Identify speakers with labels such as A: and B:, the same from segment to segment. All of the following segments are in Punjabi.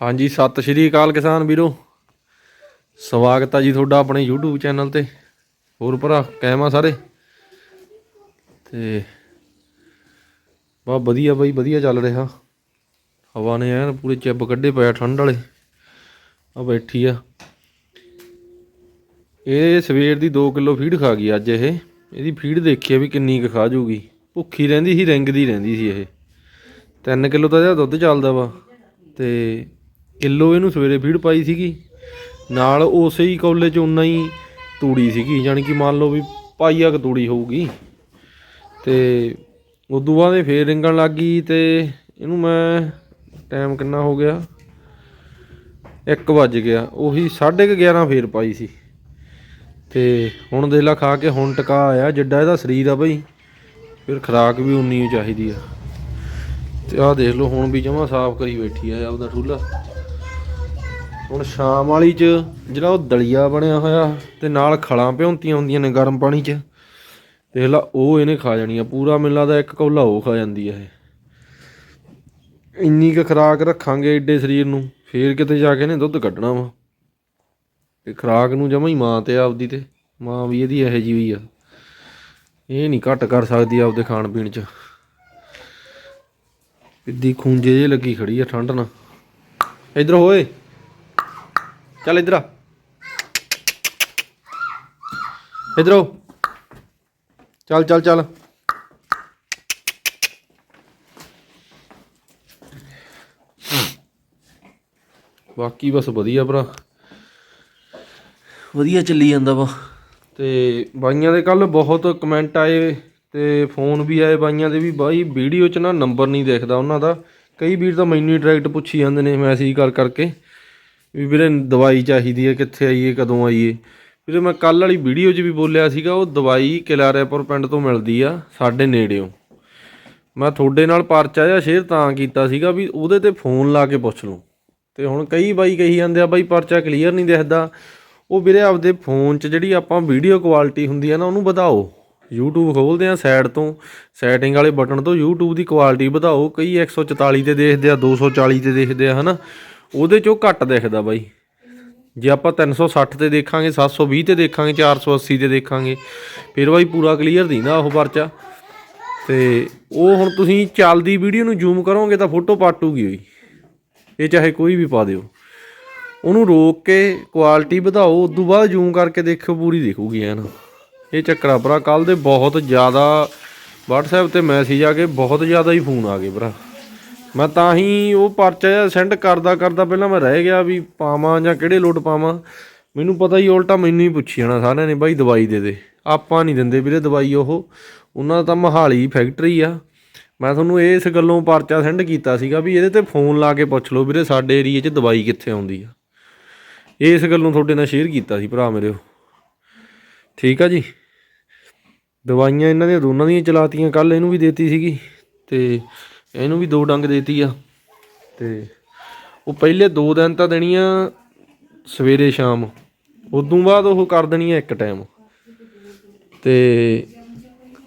A: ਹਾਂਜੀ, ਸਤਿ ਸ਼੍ਰੀ ਅਕਾਲ ਕਿਸਾਨ ਵੀਰੋ। ਸਵਾਗਤ ਹੈ ਜੀ ਤੁਹਾਡਾ ਆਪਣੇ YouTube ਚੈਨਲ ਤੇ। ਹੋਰ ਭਰਾ ਕਹਿਮਾ ਸਾਰੇ? ਤੇ ਬਾ ਵਧੀਆ ਬਾਈ, ਵਧੀਆ ਚੱਲ ਰਿਹਾ। ਹਵਾ ਨੇ ਐਨ ਪੂਰੇ ਚਿੱਬ ਕੱਢੇ ਪਿਆ ਠੰਡ ਵਾਲੇ। ਆ ਬੈਠੀ ਆ। ਇਹ ਸਵੇਰ ਦੀ 2 ਕਿਲੋ ਫੀਡ ਖਾ ਗਈ ਅੱਜ ਇਹ। ਇਹਦੀ ਫੀਡ ਦੇਖੀ ਵੀ ਕਿੰਨੀ ਕੁ ਖਾ ਜੂਗੀ। ਭੁੱਖੀ ਰਹਿੰਦੀ ਸੀ, ਰਿੰਗਦੀ ਰਹਿੰਦੀ ਸੀ ਇਹ। 3 ਕਿਲੋ ਤਾਂ ਇਹਦਾ ਦੁੱਧ ਚੱਲਦਾ ਵਾ। ਤੇ ਇੱਲੋ ਇਹਨੂੰ ਸਵੇਰੇ ਫੀਡ ਪਾਈ ਸੀਗੀ। ਨਾਲ ਉਸੇ ਹੀ ਕੌਲੇ ਚ ਉਨਾ ਹੀ ਤੂੜੀ ਸੀਗੀ ਯਾਨੀ ਕਿ ਮੰਨ ਲਓ ਵੀ ਪਾਈਆ ਕ ਤੂੜੀ ਹੋਊਗੀ। ਤੇ ਉਦੋਂ ਬਾਅਦ ਇਹ ਫੇਰ ਰਿੰਗਣ ਲੱਗ ਗਈ ਤੇ ਇਹਨੂੰ ਮੈਂ ਟਾਈਮ ਕਿੰਨਾ ਹੋ ਗਿਆ? 1 ਵੱਜ ਗਿਆ। ਉਹੀ 11:30 ਫੇਰ ਪਾਈ ਸੀ। ਤੇ ਹੁਣ ਦੇਖ ਲਾ ਖਾ ਕੇ ਹੁਣ ਟਕਾ ਆਇਆ ਜਿੱਡਾ ਇਹਦਾ ਸਰੀਰ ਆ ਬਈ। ਫਿਰ ਖਰਾਕ ਵੀ ਉਨੀ ਹੀ ਚਾਹੀਦੀ ਆ। ਤੇ ਆਹ ਦੇਖ ਲਓ ਹੁਣ ਵੀ ਜਮਾ ਸਾਫ਼ ਕਰੀ ਬੈਠੀ ਆ ਆਪਦਾ ਠੂਲਾ। ਹੁਣ ਸ਼ਾਮ ਵਾਲੀ ਚ ਜਿਹੜਾ ਉਹ ਦਲੀਆ ਬਣਿਆ ਹੋਇਆ ਤੇ ਨਾਲ ਖਲਾਂ ਭਿਉਂਤੀਆਂ ਹੁੰਦੀਆਂ ਨੇ ਗਰਮ ਪਾਣੀ ਚ। ਦੇਖ ਲਾ, ਉਹ ਇਹਨੇ ਖਾ ਜਾਣੀ ਆ ਪੂਰਾ ਮੈਨੂੰ ਲੱਗਦਾ ਇੱਕ ਕੌਲਾ ਉਹ ਖਾ ਜਾਂਦੀ ਆ ਇਹ। ਇੰਨੀ ਕੁ ਖਰਾਕ ਰੱਖਾਂਗੇ ਏਡੇ ਸਰੀਰ ਨੂੰ, ਫੇਰ ਕਿਤੇ ਜਾ ਕੇ ਇਹਨੇ ਦੁੱਧ ਕੱਢਣਾ ਵਾ। ਤੇ ਖਰਾਕ ਨੂੰ ਜਮਾ ਹੀ ਮਾਂ ਤੇ ਆਪਦੀ ਤੇ, ਮਾਂ ਵੀ ਇਹਦੀ ਇਹੋ ਜਿਹੀ ਹੋਈ ਆ। ਇਹ ਨਹੀਂ ਘੱਟ ਕਰ ਸਕਦੀ ਆਪਦੇ ਖਾਣ ਪੀਣ ਚ। ਇੱਦੀ ਖੂੰਜੇ ਜੇ ਲੱਗੀ ਖੜੀ ਆ, ਠੰਡ ਨਾਲ। ਇਧਰ ਹੋਏ। ਚੱਲ ਇਧਰ ਆ। ਇਧਰ। ਚੱਲ ਚੱਲ ਚੱਲ। ਬਾਕੀ ਬਸ ਵਧੀਆ ਭਰਾ। ਵਧੀਆ ਚੱਲੀ ਜਾਂਦਾ ਵਾ। ਤੇ ਬਾਈਆਂ ਦੇ ਕੱਲ ਬਹੁਤ ਕਮੈਂਟ ਆਏ ਤੇ ਫੋਨ ਵੀ ਆਏ ਬਾਈਆਂ ਦੇ ਵੀ ਬਾਈ ਵੀਡੀਓ 'ਚ ਨਾ ਨੰਬਰ ਨਹੀਂ ਦਿਖਦਾ ਉਹਨਾਂ ਦਾ। ਕਈ ਵੀਰ ਤਾਂ ਮੈਨੂੰ ਹੀ ਡਾਇਰੈਕਟ ਪੁੱਛੀ ਜਾਂਦੇ ਨੇ ਮੈਸੇਜ ਕਰ ਕਰਕੇ। ਵੀ ਵੀਰੇ ਦਵਾਈ ਚਾਹੀਦੀ ਹੈ, ਕਿੱਥੇ ਆਈਏ, ਕਦੋਂ ਆਈਏ। ਵੀਰੇ ਮੈਂ ਕੱਲ ਵਾਲੀ ਵੀਡੀਓ 'ਚ ਵੀ ਬੋਲਿਆ ਸੀਗਾ, ਉਹ ਦਵਾਈ ਕਿਲਾਰੇਪੁਰ ਪਿੰਡ ਤੋਂ ਮਿਲਦੀ ਆ, ਸਾਡੇ ਨੇੜਿਓਂ। ਮੈਂ ਤੁਹਾਡੇ ਨਾਲ ਪਰਚਾ ਜਾਂ ਸ਼ੇਅਰ ਤਾਂ ਕੀਤਾ ਸੀਗਾ ਵੀ ਉਹਦੇ ਤੇ ਫੋਨ ਲਾ ਕੇ ਪੁੱਛ ਲਓ ਤੇ ਹੁਣ ਕਈ ਬਾਈ ਕਹੀ ਜਾਂਦੇ ਆ, ਬਾਈ ਪਰਚਾ ਕਲੀਅਰ ਨਹੀਂ ਦਿਖਦਾ। ਉਹ ਵੀਰੇ ਆਪਦੇ ਫੋਨ 'ਚ ਜਿਹੜੀ ਆਪਾਂ ਵੀਡੀਓ ਕੁਆਲਿਟੀ ਹੁੰਦੀ ਆ ਨਾ, ਉਹਨੂੰ ਵਧਾਓ। YouTube ਖੋਲਦੇ ਆ ਸਾਈਡ ਤੋਂ ਸੈਟਿੰਗ ਵਾਲੇ ਬਟਨ ਤੋਂ YouTube ਦੀ ਕੁਆਲਿਟੀ ਵਧਾਓ। ਕਈ 144 ਤੇ ਦੇਖਦੇ ਆ 240 ਤੇ ਦੇਖਦੇ ਆ, ਹਨਾ। ਉਹਦੇ 'ਚੋਂ ਘੱਟ ਦਿਖਦਾ ਬਾਈ। ਜੇ ਆਪਾਂ 360 ਤੇ ਦੇਖਾਂਗੇ 720 ਤੇ ਦੇਖਾਂਗੇ 480 ਤੇ ਦੇਖਾਂਗੇ, ਫਿਰ ਬਾਈ ਪੂਰਾ ਕਲੀਅਰ ਦਿੰਦਾ ਉਹ ਪਰਚਾ। ਤੇ ਉਹ ਹੁਣ ਤੁਸੀਂ ਚੱਲਦੀ ਵੀਡੀਓ ਨੂੰ ਜ਼ੂਮ ਕਰੋਗੇ ਤਾਂ ਫੋਟੋ ਪਾਟੂਗੀ ਹੋਈ ਇਹ ਚਾਹੇ ਕੋਈ ਵੀ ਪਾ ਦਿਓ। ਉਹਨੂੰ ਰੋਕ ਕੇ ਕੁਆਲਿਟੀ ਵਧਾਓ ਉਸ ਤੋਂ ਬਾਅਦ ਜ਼ੂਮ ਕਰਕੇ ਦੇਖਿਓ, ਪੂਰੀ ਦਿਖੂਗੀ ਐਨ। ਇਹ ਚੱਕਰਾ ਭਰਾ ਕੱਲ ਦੇ ਬਹੁਤ ਜ਼ਿਆਦਾ, WhatsApp ਤੇ ਮੈਸੇਜ ਆ ਗਏ ਬਹੁਤ ਜ਼ਿਆਦਾ ਹੀ ਫੋਨ ਆ ਗਏ ਭਰਾ। ਮੈਂ ਤਾਂ ਹੀ ਉਹ ਪਰਚਾ ਜਿਹਾ ਸੈਂਡ ਕਰਦਾ ਕਰਦਾ ਪਹਿਲਾਂ ਮੈਂ ਰਹਿ ਗਿਆ ਵੀ ਪਾਵਾਂ ਜਾਂ ਕਿਹੜੇ ਲੋਡ ਪਾਵਾਂ। ਮੈਨੂੰ ਪਤਾ ਹੀ ਉਲਟਾ ਮੈਨੂੰ ਹੀ ਪੁੱਛੀ ਜਾਣਾ ਸਾਰਿਆਂ ਨੇ ਬਾਈ ਦਵਾਈ ਦੇ ਦੇ। ਆਪਾਂ ਨਹੀਂ ਦਿੰਦੇ ਵੀਰੇ ਦਵਾਈ ਉਹ। ਉਹਨਾਂ ਦਾ ਤਾਂ ਮਹਾਲੀ ਫੈਕਟਰੀ ਆ। ਮੈਂ ਤੁਹਾਨੂੰ ਇਸ ਗੱਲੋਂ ਪਰਚਾ ਸੈਂਡ ਕੀਤਾ ਸੀਗਾ ਵੀ ਇਹਦੇ ਤੇ ਫੋਨ ਲਾ ਕੇ ਪੁੱਛ ਲਓ ਵੀਰੇ ਸਾਡੇ ਏਰੀਏ 'ਚ ਦਵਾਈ ਕਿੱਥੇ ਆਉਂਦੀ ਆ। ਇਸ ਗੱਲੋਂ ਤੁਹਾਡੇ ਨਾਲ ਸ਼ੇਅਰ ਕੀਤਾ ਸੀ ਭਰਾ ਮੇਰੇ ਠੀਕ ਆ ਜੀ। ਦਵਾਈਆਂ ਇਹਨਾਂ ਦੀਆਂ ਦੋਨਾਂ ਦੀਆਂ ਚਲਾਤੀਆਂ ਕੱਲ ਇਹਨੂੰ ਵੀ ਦੇਤੀ ਸੀਗੀ ਤੇ ਇਹਨੂੰ ਵੀ ਦੋ ਡੰਗ ਦੇਤੀ ਆ। ਤੇ ਉਹ ਪਹਿਲੇ ਦੋ ਦਿਨ ਤਾਂ ਦੇਣੀਆਂ ਸਵੇਰੇ ਸ਼ਾਮ। ਉਦੋਂ ਬਾਅਦ ਉਹ ਕਰ ਦੇਣੀ ਆ ਇੱਕ ਟਾਈਮ ਤੇ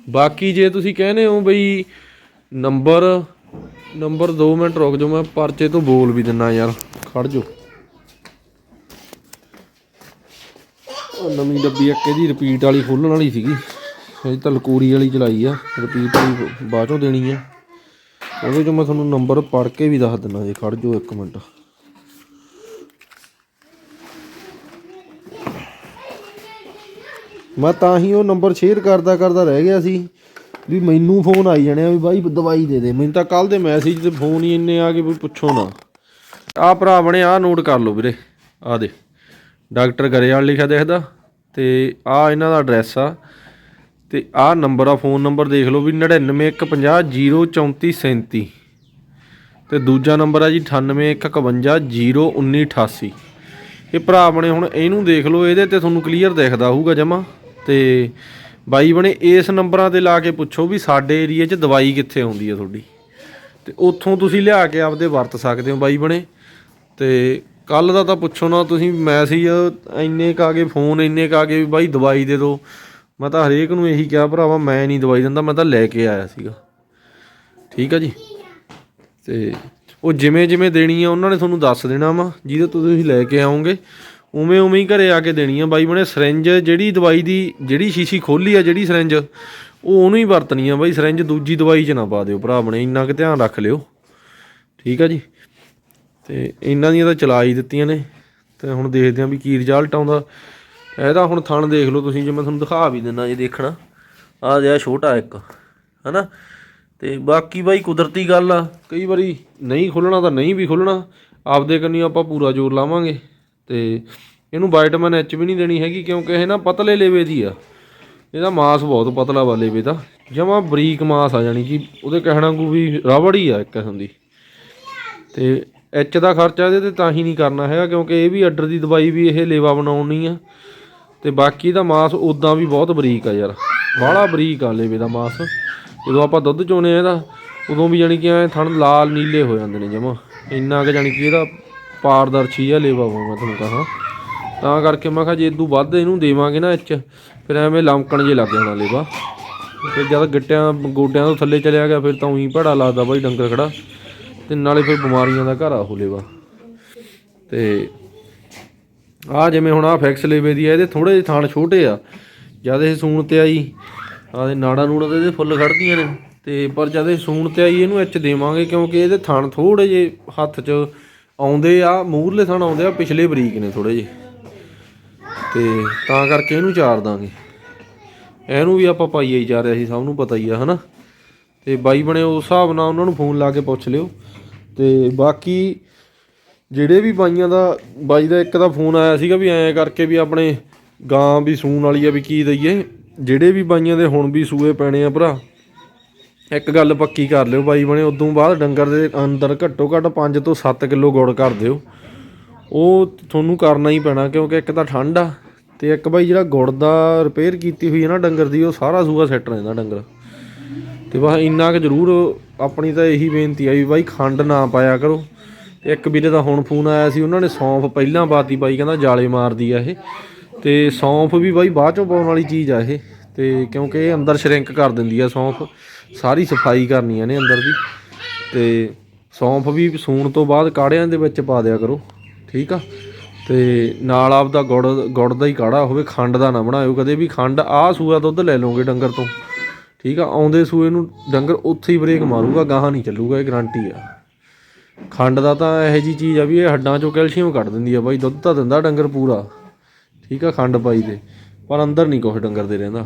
A: ਬਾਕੀ ਜੇ ਤੁਸੀਂ ਕਹਿੰਦੇ ਹੋ ਬਈ ਨੰਬਰ ਨੰਬਰ 2 ਮਿੰਟ ਰੁਕ ਜਾਓ, ਮੈਂ ਪਰਚੇ ਤੋਂ ਬੋਲ ਵੀ ਦਿੰਨਾ ਯਾਰ। ਖੜ ਜਾਓ। ਉਹ ਨਵੀਂ ਡੱਬੀ ਇੱਕ ਇਹਦੀ ਰਿਪੀਟ ਵਾਲੀ ਖੋਲਣ ਵਾਲੀ ਸੀਗੀ। ਇਹ ਤਾਂ ਲਕੂਰੀ ਵਾਲੀ ਚਲਾਈ ਆ। ਰਿਪੀਟ ਵਾਲੀ ਬਾਅਦ ਚੋਂ ਦੇਣੀ ਆ। ਉਹਦੇ ਚੋਂ ਮੈਂ ਤੁਹਾਨੂੰ ਨੰਬਰ ਪੜ ਕੇ ਵੀ ਦੱਸ ਦਿੰਦਾ ਜੇ ਖੜ ਜਾਓ ਇੱਕ ਮਿੰਟ। ਮੈਂ ਤਾਂ ਹੀ ਉਹ ਨੰਬਰ ਸ਼ੇਅਰ ਕਰਦਾ ਕਰਦਾ ਰਹਿ ਗਿਆ ਸੀ ਵੀ ਮੈਨੂੰ ਫੋਨ ਆਈ ਜਾਣੇ ਆ ਵੀ ਬਾਈ ਦਵਾਈ ਦੇ ਦੇ। ਮੈਨੂੰ ਤਾਂ ਕੱਲ ਦੇ ਮੈਸੇਜ ਤੇ ਫੋਨ ਹੀ ਇੰਨੇ ਆ ਗਏ ਵੀ ਪੁੱਛੋ ਨਾ। ਆ ਭਰਾ ਬਣੇ ਆ ਨੋਟ ਕਰ ਲਓ ਵੀਰੇ। ਆ ਦੇ। ਡਾਕਟਰ ਗਰੇਵਾਲ ਲਿਖਿਆ ਦੇਖਦਾ ਤੇ ਆ ਇਹਨਾਂ ਦਾ ਐਡਰੈਸ ਆ। ਤੇ ਆਹ ਨੰਬਰ ਆ, ਫੋਨ ਨੰਬਰ ਦੇਖ ਲਓ ਵੀ 9915043737 ਤੇ ਦੂਜਾ ਨੰਬਰ ਆ ਜੀ 9815501988 ਇਹ ਭਰਾ ਬਣੇ ਹੁਣ ਇਹਨੂੰ ਦੇਖ ਲਓ, ਇਹਦੇ ਤੇ ਤੁਹਾਨੂੰ ਕਲੀਅਰ ਦਿਖਦਾ ਹੋਊਗਾ ਜਮਾ। ਤੇ ਬਾਈ ਬਣੇ, ਇਸ ਨੰਬਰਾਂ ਤੇ ਲਾ ਕੇ ਪੁੱਛੋ ਵੀ ਸਾਡੇ ਏਰੀਆ 'ਚ ਦਵਾਈ ਕਿੱਥੇ ਆਉਂਦੀ ਹੈ ਤੁਹਾਡੀ। ਤੇ ਉੱਥੋਂ ਤੁਸੀਂ ਲਿਆ ਕੇ ਆਪਦੇ ਵਰਤ ਸਕਦੇ ਹੋ ਬਾਈ ਬਣੇ। ਤੇ ਕੱਲ ਦਾ ਤਾਂ ਪੁੱਛੋ ਨਾ ਤੁਸੀਂ ਮੈਸੇਜ ਇੰਨੇ ਕ ਆ ਗਏ, ਫੋਨ ਇੰਨੇ ਕ ਆ ਗਏ ਵੀ ਬਾਈ ਦਵਾਈ ਦੇ ਦਿਓ। ਮੈਂ ਤਾਂ ਹਰੇਕ ਨੂੰ ਇਹੀ ਕਿਹਾ, ਭਰਾਵਾ, ਮੈਂ ਨਹੀਂ ਦਵਾਈ ਦਿੰਦਾ, ਮੈਂ ਤਾਂ ਲੈ ਕੇ ਆਇਆ ਸੀਗਾ। ਠੀਕ ਆ ਜੀ? ਤੇ ਉਹ ਜਿਵੇਂ ਜਿਵੇਂ ਦੇਣੀ ਆ, ਉਹਨਾਂ ਨੇ ਤੁਹਾਨੂੰ ਦੱਸ ਦੇਣਾ ਵਾ, ਜਿਹਦੇ ਤੋਂ ਤੁਸੀਂ ਲੈ ਕੇ ਆਓਗੇ, ਉਵੇਂ ਉਵੇਂ ਹੀ ਘਰੇ ਆ ਕੇ ਦੇਣੀ ਆ। ਬਾਈ ਬਣੇ ਸਿਰੰਜ ਜਿਹੜੀ ਦਵਾਈ ਦੀ, ਜਿਹੜੀ ਸ਼ੀਸ਼ੀ ਖੋਲੀ ਆ, ਜਿਹੜੀ ਸਿਰੰਜ ਉਹ ਉਹਨੂੰ ਹੀ ਵਰਤਣੀ ਆ। ਬਾਈ ਸਿਰੰਜ ਦੂਜੀ ਦਵਾਈ 'ਚ ਨਾ ਪਾ ਦਿਓ, ਭਰਾ ਬਣੇ, ਇੰਨਾ ਕੁ ਧਿਆਨ ਰੱਖ ਲਿਓ। ਠੀਕ ਆ ਜੀ? ਤੇ ਇਹਨਾਂ ਦੀਆਂ ਤਾਂ ਚਲਾ ਹੀ ਦਿੱਤੀਆਂ ਨੇ। ਤੇ ਹੁਣ ਦੇਖਦੇ ਆਂ ਵੀ ਕੀ ਰਿਜ਼ਲਟ ਆਉਂਦਾ। ਇਹਦਾ ਹੁਣ ਥਣ ਦੇਖ ਲਓ ਤੁਸੀਂ, ਜੇ ਮੈਂ ਤੁਹਾਨੂੰ ਦਿਖਾ ਵੀ ਦਿੰਦਾ ਜੇ ਦੇਖਣਾ। ਆ ਜਿਹਾ ਛੋਟਾ ਇੱਕ, ਹਨਾ? ਤੇ ਬਾਕੀ ਬਾਈ ਕੁਦਰਤੀ ਗੱਲ ਆ। ਕਈ ਵਾਰੀ ਨਹੀਂ ਖੁੱਲਣਾ ਤਾਂ ਨਹੀਂ ਵੀ ਖੁੱਲਣਾ। ਆਪਦੇ ਕੰਨੀ ਆਪਾਂ ਪੂਰਾ ਜ਼ੋਰ ਲਾਵਾਂਗੇ। ਤੇ ਇਹਨੂੰ ਵਾਈਟਮਿਨ ਐਚ ਵੀ ਨਹੀਂ ਦੇਣੀ ਹੈਗੀ, ਕਿਉਂਕਿ ਇਹ ਨਾ ਪਤਲੇ ਲੇਵੇ ਦੀ ਆ। ਇਹਦਾ ਮਾਸ ਬਹੁਤ ਪਤਲਾ ਵਾ ਲੇਵੇ ਦਾ। ਜਮਾ ਬਰੀਕ ਮਾਸ ਆ ਜਾਣੀ ਕਿ ਉਹਦੇ ਕਹਿਣਾ ਕੋ ਵੀ ਰਬੜ ਹੀ ਆ ਇੱਕ ਕਿਸਮ ਦੀ। ਤੇ ਐਚ ਦਾ ਖਰਚਾ ਇਹਦੇ ਤੇ ਤਾਂ ਹੀ ਨਹੀਂ ਕਰਨਾ ਹੈਗਾ, ਕਿਉਂਕਿ ਇਹ ਵੀ ਅੱਡਰ ਦੀ ਦਵਾਈ ਵੀ ਇਹ ਲੇਵਾ ਬਣਾਉਣੀ ਆ। ਤੇ ਬਾਕੀ ਦਾ ਮਾਸ ਉਦਾਂ ਵੀ ਬਹੁਤ ਬਰੀਕ ਆ ਯਾਰ। ਬਾਹਲਾ ਬਰੀਕ ਆ ਲੇਵੇ ਦਾ ਮਾਸ। ਜਦੋਂ ਆਪਾਂ ਦੁੱਧ ਚੋਨੇ ਆ ਇਹਦਾ ਉਦੋਂ ਵੀ ਜਾਣੀ ਕਿ ਐ ਥਣ ਲਾਲ ਨੀਲੇ ਹੋ ਜਾਂਦੇ ਨੇ ਜਮਾ। ਇੰਨਾ ਕਿ ਜਾਣੀ ਕਿ ਇਹਦਾ ਪਾਰਦਰਸ਼ੀ ਆ ਲੇਵਾ ਵਾ ਮੈਂ ਤੁਹਾਨੂੰ ਕਹਾਂ। ਤਾਂ ਕਰਕੇ ਮੈਂ ਕਿਹਾ ਜੇ ਇਦੋਂ ਵੱਧ ਇਹਨੂੰ ਦੇਵਾਂਗੇ ਨਾ ਇੱਚ, ਫਿਰ ਐਵੇਂ ਲਮਕਣ ਜੇ ਲੱਗ ਜਾਣਾ ਲੇਵਾ। ਫਿਰ ਜਦ ਗਿੱਟਿਆਂ, ਗੋਡਿਆਂ ਤੋਂ ਥੱਲੇ ਚਲਿਆ ਗਿਆ, ਫਿਰ ਤਾਂ ਉਹੀ ਭੜਾ ਲੱਗਦਾ ਬਾਈ ਡੰਗਰ ਖੜਾ। ਤੇ ਨਾਲੇ ਫਿਰ ਬਿਮਾਰੀਆਂ ਦਾ ਘਰ ਆ ਉਹ ਲੇਵਾ। ਤੇ ਆ ਜਿਵੇਂ ਹੁਣ ਆ ਫੈਕਸ ਲੇਵੇ ਦੀ ਆ, ਇਹਦੇ ਥੋੜੇ ਜਿਹੇ ਥਾਣ ਛੋਟੇ ਆ। ਜਦ ਇਹ ਸੂਣ ਤੇ ਆਈ ਆ ਨਾੜਾ ਨੂੜਾ ਤੇ ਇਹਦੇ ਫੁੱਲ ਖੜਦੀਆਂ ਨੇ। ਤੇ ਪਰ ਜਦ ਇਹ ਸੂਣ ਤੇ ਆਈ, ਇਹਨੂੰ ਇੱਚ ਦੇਵਾਂਗੇ ਕਿਉਂਕਿ ਇਹਦੇ ਥਣ ਥੋੜੇ ਜੇ ਹੱਥ 'ਚ ਆਉਂਦੇ ਆ ਮੂਰਲੇ ਥਣ ਆਉਂਦੇ ਆ, ਪਿਛਲੇ ਬਰੀਕ ਨੇ ਥੋੜੇ ਜੇ ਤੇ ਤਾਂ ਕਰਕੇ ਇਹਨੂੰ ਚਾਰ ਦਾਂਗੇ। ਇਹਨੂੰ ਵੀ ਆਪਾਂ ਪਾਈਏ ਹੀ ਜਾ ਰਿਹਾ ਸੀ, ਸਭ ਨੂੰ ਪਤਾ ਹੀ ਆ, ਹਨਾ? ਤੇ ਬਾਈ ਬਣੇ ਉਸ ਹਿਸਾਬ ਨਾਲ ਉਹਨਾਂ ਨੂੰ ਫੋਨ ਲਾ ਕੇ ਪੁੱਛ ਲਿਓ। ਤੇ ਬਾਕੀ ਜਿਹੜੇ ਵੀ ਬਾਈਆਂ ਦਾ, ਬਾਈ ਦਾ ਇੱਕ ਦਾ ਫੋਨ ਆਇਆ ਸੀਗਾ ਵੀ ਐਂ ਕਰਕੇ ਵੀ ਆਪਣੇ ਗਾਂ ਵੀ ਸੂਣ ਵਾਲੀ ਆ ਵੀ ਕੀ ਦਈਏ। ਜਿਹੜੇ ਵੀ ਬਾਈਆਂ ਦੇ ਹੁਣ ਵੀ ਸੂਏ ਪੈਣੇ ਆ ਭਰਾ, ਇੱਕ ਗੱਲ ਪੱਕੀ ਕਰ ਲਿਓ ਬਾਈ ਬਣੇ, ਉਦੋਂ ਬਾਅਦ ਡੰਗਰ ਦੇ ਅੰਦਰ ਘੱਟੋ ਘੱਟ 5 ਤੋਂ 7 ਕਿਲੋ ਗੁੜ ਕਰ ਦਿਓ। ਉਹ ਤੁਹਾਨੂੰ ਕਰਨਾ ਹੀ ਪੈਣਾ ਕਿਉਂਕਿ ਇੱਕ ਤਾਂ ਠੰਡ ਆ ਤੇ ਇੱਕ ਬਾਈ ਜਿਹੜਾ ਗੁੜ ਦਾ ਰਿਪੇਅਰ ਕੀਤੀ ਹੋਈ ਹੈ ਨਾ ਡੰਗਰ ਦੀ, ਉਹ ਸਾਰਾ ਸੂਆ ਸੈੱਟ ਰਹਿੰਦਾ ਡੰਗਰ। ਤੇ ਬਸ ਇੰਨਾ ਕੁ ਜ਼ਰੂਰ ਆਪਣੀ ਤਾਂ ਇਹੀ ਬੇਨਤੀ ਆ ਵੀ ਬਾਈ ਖੰਡ ਨਾ ਪਾਇਆ ਕਰੋ। ਇੱਕ ਵੀਰੇ ਦਾ ਹੁਣ ਫੋਨ ਆਇਆ ਸੀ, ਉਹਨਾਂ ਨੇ ਸੌਂਫ ਪਹਿਲਾਂ ਪਾਤੀ ਬਾਈ ਕਹਿੰਦਾ ਜਾਲੇ ਮਾਰਦੀ ਆ ਇਹ। ਤੇ ਸੌਂਫ ਵੀ ਬਾਈ ਬਾਅਦ ਚੋਂ ਪਾਉਣ ਵਾਲੀ ਚੀਜ਼ ਆ ਇਹ। ਤੇ ਕਿਉਂਕਿ ਇਹ ਅੰਦਰ ਸ਼ਰਿੰਕ ਕਰ ਦਿੰਦੀ ਆ ਸੌਂਫ, ਸਾਰੀ ਸਫ਼ਾਈ ਕਰਨੀ ਆ ਨੇ ਅੰਦਰ ਦੀ। ਤੇ ਸੌਂਫ ਵੀ ਸੂਣ ਤੋਂ ਬਾਅਦ ਕਾੜਿਆਂ ਦੇ ਵਿੱਚ ਪਾ ਦਿਆ ਕਰੋ, ਠੀਕ ਆ? ਤੇ ਨਾਲ ਆਪਦਾ ਗੁੜ ਗੁੜ ਦਾ ਹੀ ਕਾੜਾ ਹੋਵੇ, ਖੰਡ ਦਾ ਨਾ ਬਣਾਇਓ, ਕਦੇ ਵੀ ਖੰਡ, ਆਹ ਸੂਆ ਦੁੱਧ ਲੈ ਲਓਗੇ ਡੰਗਰ ਤੋਂ, ਠੀਕ ਆ? ਆਉਂਦੇ ਸੂਏ ਨੂੰ ਡੰਗਰ ਉੱਥੇ ਹੀ ਬ੍ਰੇਕ ਮਾਰੂਗਾ, ਗਾਹਾਂ ਨਹੀਂ ਚੱਲੂਗਾ, ਇਹ ਗਾਰੰਟੀ ਆ। ਖੰਡ ਦਾ ਤਾਂ ਇਹੋ ਜੀ ਚੀਜ਼ ਆ ਵੀ ਇਹ ਹੱਡਾਂ ਚੋਂ ਕੈਲਸ਼ੀਅਮ ਕੱਢ ਦਿੰਦੀ ਆ ਬਾਈ, ਦੁੱਧ ਤਾਂ ਦਿੰਦਾ ਡੰਗਰ ਪੂਰਾ। ਠੀਕ ਆ ਖੰਡ ਪਾਈ ਦੇ, ਪਰ ਅੰਦਰ ਨਹੀਂ ਕੁਛ ਡੰਗਰ ਦੇ ਰਹਿੰਦਾ।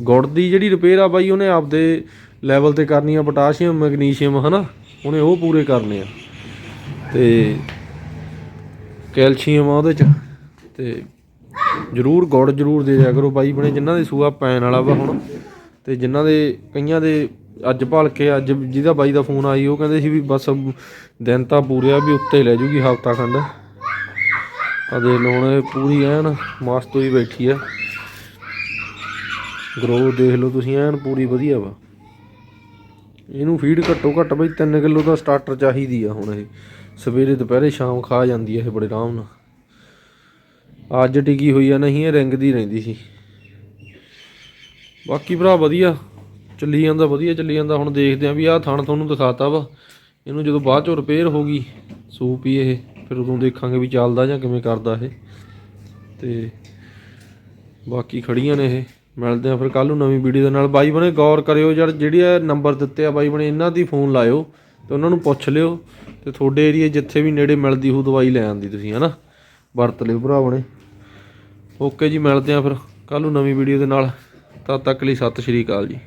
A: ਗੁੜ ਦੀ ਜਿਹੜੀ ਰਿਪੇਅਰ ਆ ਬਾਈ, ਉਹਨੇ ਆਪਦੇ ਲੈਵਲ ਤੇ ਕਰਨੀ ਆ ਪੋਟਾਸ਼ੀਅਮ ਮੈਗਨੀਸ਼ੀਅਮ ਹਨਾ? ਉਹਨੇ ਉਹ ਪੂਰੇ ਕਰਨੇ ਆ। ਤੇ ਕੈਲਸ਼ੀਅਮ ਆ ਉਹਦੇ ਚ, ਤੇ ਜਰੂਰ ਗੁੜ ਜਰੂਰ ਦੇ ਦਿਆ ਕਰੋ ਬਾਈ ਬਣੇ ਜਿਨ੍ਹਾਂ ਦੇ ਸੂਆ ਪੈਣ ਵਾਲਾ ਵਾ ਹੁਣ, ਤੇ ਜਿਨ੍ਹਾਂ ਦੇ ਕਈਆਂ ਦੇ ਅੱਜ ਭਲਕੇ ਅੱਜ ਜਿਹਦਾ ਬਾਈ ਦਾ ਫੋਨ ਆਈ, ਉਹ ਕਹਿੰਦੇ ਸੀ ਵੀ ਬਸ ਦਿਨ ਤਾਂ ਪੂਰੇ ਆ ਵੀ ਉੱਤੇ ਲੈ ਜੂਗੀ ਹਫਤਾ ਖੰਡ। ਆ ਦੇ ਲੋਣ ਪੂਰੀ ਐਨ ਮਸਤ ਹੋਈ ਬੈਠੀ ਆ। ਗਰੋ ਦੇਖ ਲਓ ਤੁਸੀਂ, ਐਨ ਪੂਰੀ ਵਧੀਆ ਵਾ। ਇਹਨੂੰ ਫੀਡ ਘੱਟੋ ਘੱਟ ਬਈ 3 ਕਿਲੋ ਦਾ ਸਟਾਰਟਰ ਚਾਹੀਦੀ ਆ ਹੁਣ ਇਹ। ਸਵੇਰੇ ਦੁਪਹਿਰੇ ਸ਼ਾਮ ਖਾ ਜਾਂਦੀ ਆ ਇਹ ਬੜੇ ਆਰਾਮ ਨਾਲ। ਅੱਜ ਟਿਕੀ ਹੋਈ ਆ, ਨਹੀਂ, ਇਹ ਰਿੰਗ ਦੀ ਰਹਿੰਦੀ ਸੀ। ਬਾਕੀ ਭਰਾ ਵਧੀਆ। ਚੱਲੀ ਜਾਂਦਾ, ਵਧੀਆ ਚੱਲੀ ਜਾਂਦਾ। ਹੁਣ ਦੇਖਦੇ ਆਂ ਵੀ ਆਹ ਥਣ ਤੁਹਾਨੂੰ ਦਿਖਾਤਾ ਵਾ। ਇਹਨੂੰ ਜਦੋਂ ਬਾਅਦ ਚੋਂ ਰਿਪੇਅਰ ਹੋ ਗਈ, ਸੂਪ ਹੀ ਇਹ। ਫਿਰ ਉਦੋਂ ਦੇਖਾਂਗੇ ਵੀ ਚੱਲਦਾ ਜਾਂ ਕਿਵੇਂ ਕਰਦਾ ਇਹ। ਤੇ ਬਾਕੀ ਖੜੀਆਂ ਨੇ ਇਹ। ਮਿਲਦੇ ਆ ਫਿਰ ਕੱਲ ਨੂੰ ਨਵੀਂ ਵੀਡੀਓ ਦੇ ਨਾਲ। ਬਾਈ ਬਣੇ, ਗੌਰ ਕਰਿਓ ਯਾਰ, ਜਿਹੜੀ ਇਹ ਨੰਬਰ ਦਿੱਤੇ ਆ ਬਾਈ ਬਣੇ, ਇਹਨਾਂ ਦੀ ਫੋਨ ਲਾਇਓ ਤੇ ਉਹਨਾਂ ਨੂੰ ਪੁੱਛ ਲਿਓ। ਤੇ ਤੁਹਾਡੇ ਏਰੀਏ ਜਿੱਥੇ ਵੀ ਨੇੜੇ ਮਿਲਦੀ ਹੋ ਦਵਾਈ ਲੈ ਆਂਦੀ ਤੁਸੀਂ, ਹਨਾ? ਵਰਤ ਲਿਓ ਭਰਾ ਬਣੇ। ਓਕੇ ਜੀ, ਮਿਲਦੇ ਆ ਫਿਰ ਕੱਲ ਨੂੰ ਨਵੀਂ ਵੀਡੀਓ ਦੇ ਨਾਲ। ਤਦ ਤੱਕ ਲਈ ਸਤਿ ਸ਼੍ਰੀ ਅਕਾਲ ਜੀ।